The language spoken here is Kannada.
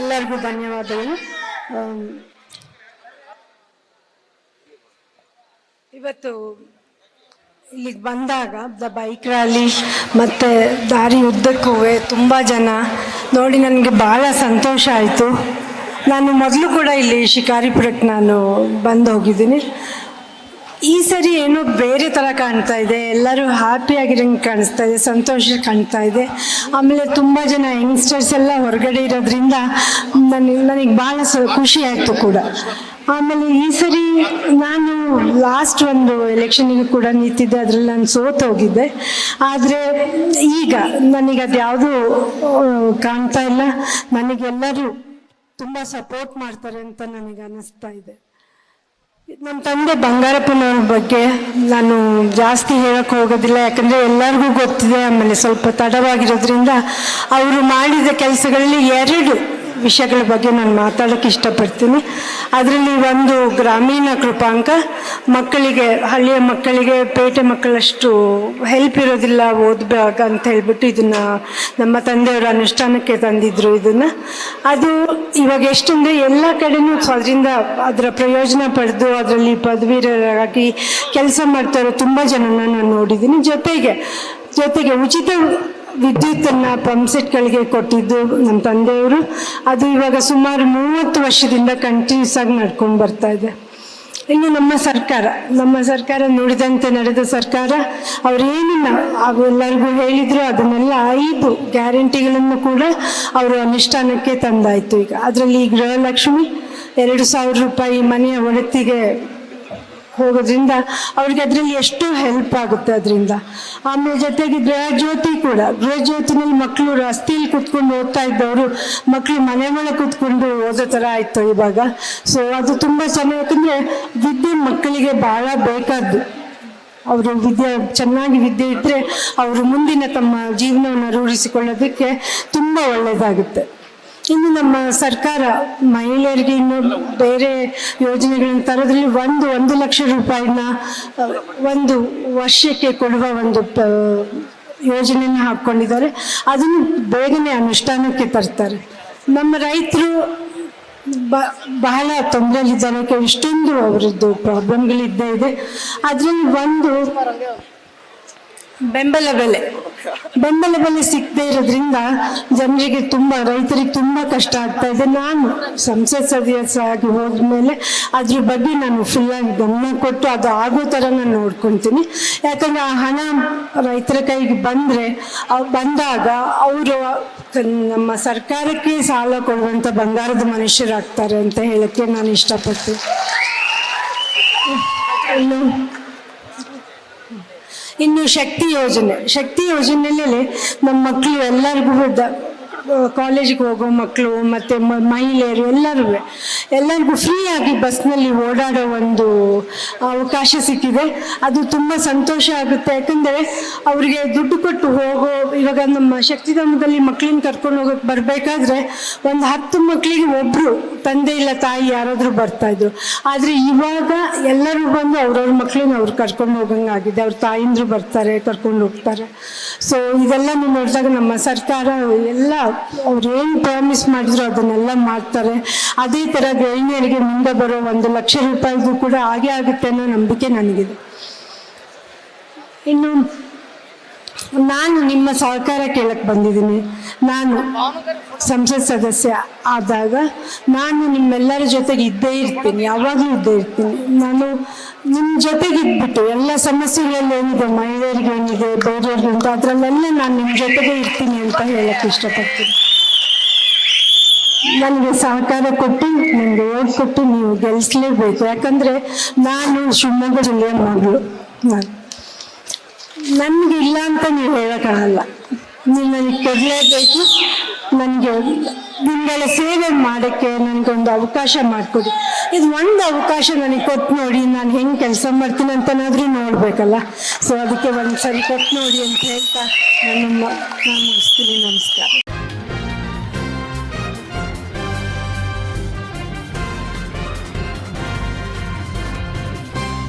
ಎಲ್ಲರಿಗೂ ಧನ್ಯವಾದಗಳು. ಇವತ್ತು ಇಲ್ಲಿಗೆ ಬಂದಾಗ ದ ಬೈಕ್ ರ್ಯಾಲಿ ಮತ್ತು ದಾರಿ ಉದ್ದಕ್ಕೂ ತುಂಬ ಜನ. ನೋಡಿ ನನಗೆ ಭಾಳ ಸಂತೋಷ ಆಯಿತು. ನಾನು ಮೊದಲು ಕೂಡ ಇಲ್ಲಿ ಶಿಕಾರಿಪುರಕ್ಕೆ ನಾನು ಬಂದು ಹೋಗಿದ್ದೀನಿ. ಈ ಸರಿ ಏನೋ ಬೇರೆ ಥರ ಕಾಣ್ತಾ ಇದೆ. ಎಲ್ಲರೂ ಹ್ಯಾಪಿಯಾಗಿರಂಗೆ ಕಾಣಿಸ್ತಾ ಇದೆ, ಸಂತೋಷ ಕಾಣ್ತಾ ಇದೆ. ಆಮೇಲೆ ತುಂಬ ಜನ ಯಂಗ್ಸ್ಟರ್ಸ್ ಎಲ್ಲ ಹೊರಗಡೆ ಇರೋದ್ರಿಂದ ನನಗೆ ನನಗೆ ಭಾಳ ಖುಷಿ ಆಯಿತು ಕೂಡ. ಆಮೇಲೆ ಈ ಸರಿ ನಾನು ಲಾಸ್ಟ್ ಒಂದು ಎಲೆಕ್ಷನಿಗೆ ಕೂಡ ನಿಂತಿದ್ದೆ, ಅದರಲ್ಲಿ ನಾನು ಸೋತು ಹೋಗಿದ್ದೆ. ಆದರೆ ಈಗ ನನಗೆ ಅದು ಯಾವುದೂ ಕಾಣ್ತಾ ಇಲ್ಲ. ನನಗೆಲ್ಲರೂ ತುಂಬ ಸಪೋರ್ಟ್ ಮಾಡ್ತಾರೆ ಅಂತ ನನಗೆ ಅನ್ನಿಸ್ತಾ ಇದೆ. ನಮ್ಮ ತಂದೆ ಬಂಗಾರಪ್ಪನವ್ರ ಬಗ್ಗೆ ನಾನು ಜಾಸ್ತಿ ಹೇಳಕ್ಕೆ ಹೋಗೋದಿಲ್ಲ, ಯಾಕಂದರೆ ಎಲ್ಲರಿಗೂ ಗೊತ್ತಿದೆ ಆಮೇಲೆ ಸ್ವಲ್ಪ ತಡವಾಗಿರೋದ್ರಿಂದ. ಅವರು ಮಾಡಿದ ಕೆಲಸಗಳಲ್ಲಿ ಎರಡು ವಿಷಯಗಳ ಬಗ್ಗೆ ನಾನು ಮಾತಾಡೋಕ್ಕೆ ಇಷ್ಟಪಡ್ತೀನಿ. ಅದರಲ್ಲಿ ಒಂದು ಗ್ರಾಮೀಣ ಕೃಪಾಂಕ, ಮಕ್ಕಳಿಗೆ, ಹಳ್ಳಿಯ ಮಕ್ಕಳಿಗೆ, ಪೇಟೆ ಮಕ್ಕಳಷ್ಟು ಹೆಲ್ಪ್ ಇರೋದಿಲ್ಲ ಓದಬೇಕು ಅಂತ ಹೇಳ್ಬಿಟ್ಟು ಇದನ್ನು ನಮ್ಮ ತಂದೆಯವರು ಅನುಷ್ಠಾನಕ್ಕೆ ತಂದಿದ್ರು ಇದನ್ನು. ಅದು ಇವಾಗ ಎಷ್ಟಂದರೆ ಎಲ್ಲ ಕಡೆನೂ ಅದರಿಂದ ಅದರ ಪ್ರಯೋಜನ ಪಡೆದು ಅದರಲ್ಲಿ ಪದವೀರರಾಗಿ ಕೆಲಸ ಮಾಡ್ತಾರೋ ತುಂಬ ಜನನ ನಾನು ನೋಡಿದ್ದೀನಿ. ಜೊತೆಗೆ ಜೊತೆಗೆ ಉಚಿತ ವಿದ್ಯುತ್ತನ್ನು ಪಂಪ್ಸೆಟ್ಗಳಿಗೆ ಕೊಟ್ಟಿದ್ದು ನಮ್ಮ ತಂದೆಯವರು. ಅದು ಇವಾಗ ಸುಮಾರು ಮೂವತ್ತು ವರ್ಷದಿಂದ ಕಂಟಿನ್ಯೂಸ್ ಆಗಿ ನಡ್ಕೊಂಡು ಬರ್ತಾ ಇದೆ. ಇನ್ನು ನಮ್ಮ ಸರ್ಕಾರ ನಮ್ಮ ಸರ್ಕಾರ ನುಡಿದಂತೆ ನಡೆದ ಸರ್ಕಾರ ಅವರೇನನ್ನ ಅವೆಲ್ಲರಿಗೂ ಹೇಳಿದ್ರು, ಅದನ್ನೆಲ್ಲ ಐದು ಗ್ಯಾರಂಟಿಗಳನ್ನು ಕೂಡ ಅವರು ಅನುಷ್ಠಾನಕ್ಕೆ ತಂದಾಯಿತು ಈಗ. ಅದರಲ್ಲಿ ಗೃಹಲಕ್ಷ್ಮಿ ಎರಡು ಸಾವಿರ ರೂಪಾಯಿ ಮನೆಯ ಒಡತಿಗೆ ಹೋಗೋದ್ರಿಂದ ಅವ್ರಿಗೆ ಅದರಲ್ಲಿ ಎಷ್ಟು ಹೆಲ್ಪ್ ಆಗುತ್ತೆ ಅದರಿಂದ. ಆಮೇಲೆ ಜೊತೆಗೆ ಗೃಹ ಜ್ಯೋತಿ ಕೂಡ ಗೃಹ ಜ್ಯೋತಿನಲ್ಲಿ ಮಕ್ಕಳು ರಸ್ತೆಯಲ್ಲಿ ಕುತ್ಕೊಂಡು ಓದ್ತಾ ಇದ್ದವರು ಮಕ್ಕಳು ಮನೆ ಒಳಗೆ ಕೂತ್ಕೊಂಡು ಓದೋ ಥರ ಆಯಿತು ಇವಾಗ. ಸೊ ಅದು ತುಂಬ ಚೆನ್ನಾಗಿ, ಯಾಕಂದರೆ ವಿದ್ಯೆ ಮಕ್ಕಳಿಗೆ ಭಾಳ ಬೇಕಾದ್ದು. ಅವರು ವಿದ್ಯೆ, ಚೆನ್ನಾಗಿ ವಿದ್ಯೆ ಇದ್ದರೆ ಅವರು ಮುಂದಿನ ತಮ್ಮ ಜೀವನವನ್ನು ರೂಢಿಸಿಕೊಳ್ಳೋದಕ್ಕೆ ತುಂಬ ಒಳ್ಳೆಯದಾಗುತ್ತೆ ಇನ್ನು ನಮ್ಮ ಸರ್ಕಾರ ಮಹಿಳೆಯರಿಗೆ ಇನ್ನು ಬೇರೆ ಯೋಜನೆಗಳನ್ನು ತರೋದ್ರಲ್ಲಿ ಒಂದು ಒಂದು ಲಕ್ಷ ರೂಪಾಯಿನ ಒಂದು ವರ್ಷಕ್ಕೆ ಕೊಡುವ ಒಂದು ಯೋಜನೆಯನ್ನು ಹಾಕ್ಕೊಂಡಿದ್ದಾರೆ. ಅದನ್ನು ಬೇಗನೆ ಅನುಷ್ಠಾನಕ್ಕೆ ತರ್ತಾರೆ. ನಮ್ಮ ರೈತರು ಬ, ಬಹಳ ತೊಂದರೆಯಲ್ಲಿದ್ದಾರೆ. ಇಷ್ಟೊಂದು ಅವರದ್ದು ಪ್ರಾಬ್ಲಮ್ಗಳಿದ್ದೇ ಇದೆ. ಅದರಲ್ಲಿ ಒಂದು ಬೆಂಬಲ ಬೆಲೆ. ಬೆಂಬಲ ಬೆಲೆ ಸಿಗದೆ ಇರೋದ್ರಿಂದ ಜನರಿಗೆ ತುಂಬಾ, ರೈತರಿಗೆ ತುಂಬಾ ಕಷ್ಟ ಆಗ್ತಾ ಇದೆ. ನಾನು ಸಂಸತ್ ಸದಸ್ಯ ಆಗಿ ಹೋದ್ಮೇಲೆ ಅದ್ರ ಬಗ್ಗೆ ನಾನು ಫುಲ್ ಆಗಿ ಗಮನ ಕೊಟ್ಟು ಅದು ಆಗೋ ತರ ನಾನು ನೋಡ್ಕೊಂತೀನಿ. ಯಾಕಂದ್ರೆ ಆ ಹಣ ರೈತರ ಕೈಗೆ ಬಂದ್ರೆ ಬಂದಾಗ ಅವರು ನಮ್ಮ ಸರ್ಕಾರಕ್ಕೆ ಸಾಲ ಕೊಡುವಂತ ಬಂಗಾರದ ಮನುಷ್ಯರಾಗ್ತಾರೆ ಅಂತ ಹೇಳಕ್ಕೆ ನಾನು ಇಷ್ಟಪಡ್ತೀನಿ. ಇನ್ನು ಶಕ್ತಿ ಯೋಜನೆ. ಶಕ್ತಿ ಯೋಜನೆಯಲ್ಲಿ ನಮ್ಮ ಮಕ್ಕಳು ಎಲ್ಲರಿಗೂ ಕಾಲೇಜಿಗೆ ಹೋಗೋ ಮಕ್ಕಳು ಮತ್ತು ಮಹಿಳೆಯರು ಎಲ್ಲರೂ ಎಲ್ಲರಿಗೂ ಫ್ರೀಯಾಗಿ ಬಸ್ನಲ್ಲಿ ಓಡಾಡೋ ಒಂದು ಅವಕಾಶ ಸಿಕ್ಕಿದೆ. ಅದು ತುಂಬ ಸಂತೋಷ ಆಗುತ್ತೆ. ಯಾಕಂದರೆ ಅವರಿಗೆ ದುಡ್ಡು ಕೊಟ್ಟು ಹೋಗೋ ಇವಾಗ ನಮ್ಮ ಶಕ್ತಿಧಾಮದಲ್ಲಿ ಮಕ್ಕಳನ್ನ ಕರ್ಕೊಂಡು ಹೋಗೋಕೆ ಬರಬೇಕಾದ್ರೆ ಒಂದು ಹತ್ತು ಮಕ್ಕಳಿಗೆ ಒಬ್ಬರು ತಂದೆ ಇಲ್ಲ ತಾಯಿ ಯಾರಾದರೂ ಬರ್ತಾಯಿದ್ರು ಆದರೆ ಇವಾಗ ಎಲ್ಲರೂ ಬಂದು ಅವ್ರವ್ರ ಮಕ್ಕಳನ್ನ ಅವ್ರು ಕರ್ಕೊಂಡು ಹೋಗಂಗಾಗಿದೆ ಅವ್ರ ತಾಯಿಂದ್ರು ಬರ್ತಾರೆ, ಕರ್ಕೊಂಡು ಹೋಗ್ತಾರೆ. ಸೊ ಇದೆಲ್ಲನೂ ನೋಡಿದಾಗ ನಮ್ಮ ಸರ್ಕಾರ ಎಲ್ಲ ಅವ್ರು ಏನು ಪ್ರಾಮಿಸ್ ಮಾಡಿದ್ರು ಅದನ್ನೆಲ್ಲ ಮಾಡ್ತಾರೆ. ಅದೇ ಥರ ಗೃಹಿಣಿಯರಿಗೆ ಮುಂದೆ ಬರೋ ಒಂದು ಲಕ್ಷ ರೂಪಾಯಿಗೂ ಕೂಡ ಹಾಗೆ ಆಗುತ್ತೆ. ಅನ್ನೋ ನಂಬಿಕೆ ನನಗಿದೆ. ಇನ್ನು ನಾನು ನಿಮ್ಮ ಸಹಕಾರ ಕೇಳಕ್ಕೆ ಬಂದಿದ್ದೀನಿ. ನಾನು ಸಂಸತ್ ಸದಸ್ಯ ಆದಾಗ ನಾನು ನಿಮ್ಮೆಲ್ಲರ ಜೊತೆಗೆ ಇದ್ದೇ ಇರ್ತೀನಿ, ಯಾವಾಗಲೂ ಇದ್ದೇ ಇರ್ತೀನಿ. ನಾನು ನಿಮ್ಮ ಜೊತೆಗೆ ಇದ್ಬಿಟ್ಟು ಎಲ್ಲ ಸಮಸ್ಯೆಗಳಲ್ಲಿ ಏನಿದೆ, ಮಹಿಳೆಯರಿಗೆ ಏನಿದೆ, ಬೇರೆಯವ್ರಿಗೆ ಅಂತ ಅದರಲ್ಲೆಲ್ಲ ನಾನು ನಿಮ್ಮ ಜೊತೆಗೆ ಇರ್ತೀನಿ ಅಂತ ಹೇಳಕ್ಕೆ ಇಷ್ಟಪಡ್ತೀನಿ. ನನಗೆ ಸಹಕಾರ ಕೊಟ್ಟು, ನನಗೆ ಓಟ್ ನೀವು ಗೆಲ್ಲಿಸ್ಲೇಬೇಕು ಯಾಕಂದರೆ ನಾನು ಶಿವಮೊಗ್ಗ ಜಿಲ್ಲೆಯ ಮಗಳು. ನಾನು. ನನಗೆ ಇಲ್ಲ ಅಂತ ನೀವು ಹೇಳೋಕ್ಕಾಗಲ್ಲ. ನೀವು ನನಗೆ ಕೊಡಲೇಬೇಕು. ನನಗೆ ನಿಮ್ಗಳ ಸೇವೆ ಮಾಡೋಕ್ಕೆ ನನಗೊಂದು ಅವಕಾಶ ಮಾಡಿಕೊಡಿ. ಇದು ಒಂದು ಅವಕಾಶ ನನಗೆ ಕೊಟ್ಟು ನೋಡಿ ನಾನು ಹೆಂಗೆ ಕೆಲಸ ಮಾಡ್ತೀನಿ ಅಂತನಾದರೂ ನೋಡಬೇಕಲ್ಲ. ಸೊ ಅದಕ್ಕೆ ಒಂದು ಸರಿ ಕೊಟ್ಟು ನೋಡಿ ಅಂತ ಹೇಳ್ತಾ ನಾನು ನಾನು ಮುಗಿಸ್ತೀನಿ. ನಮಸ್ಕಾರ.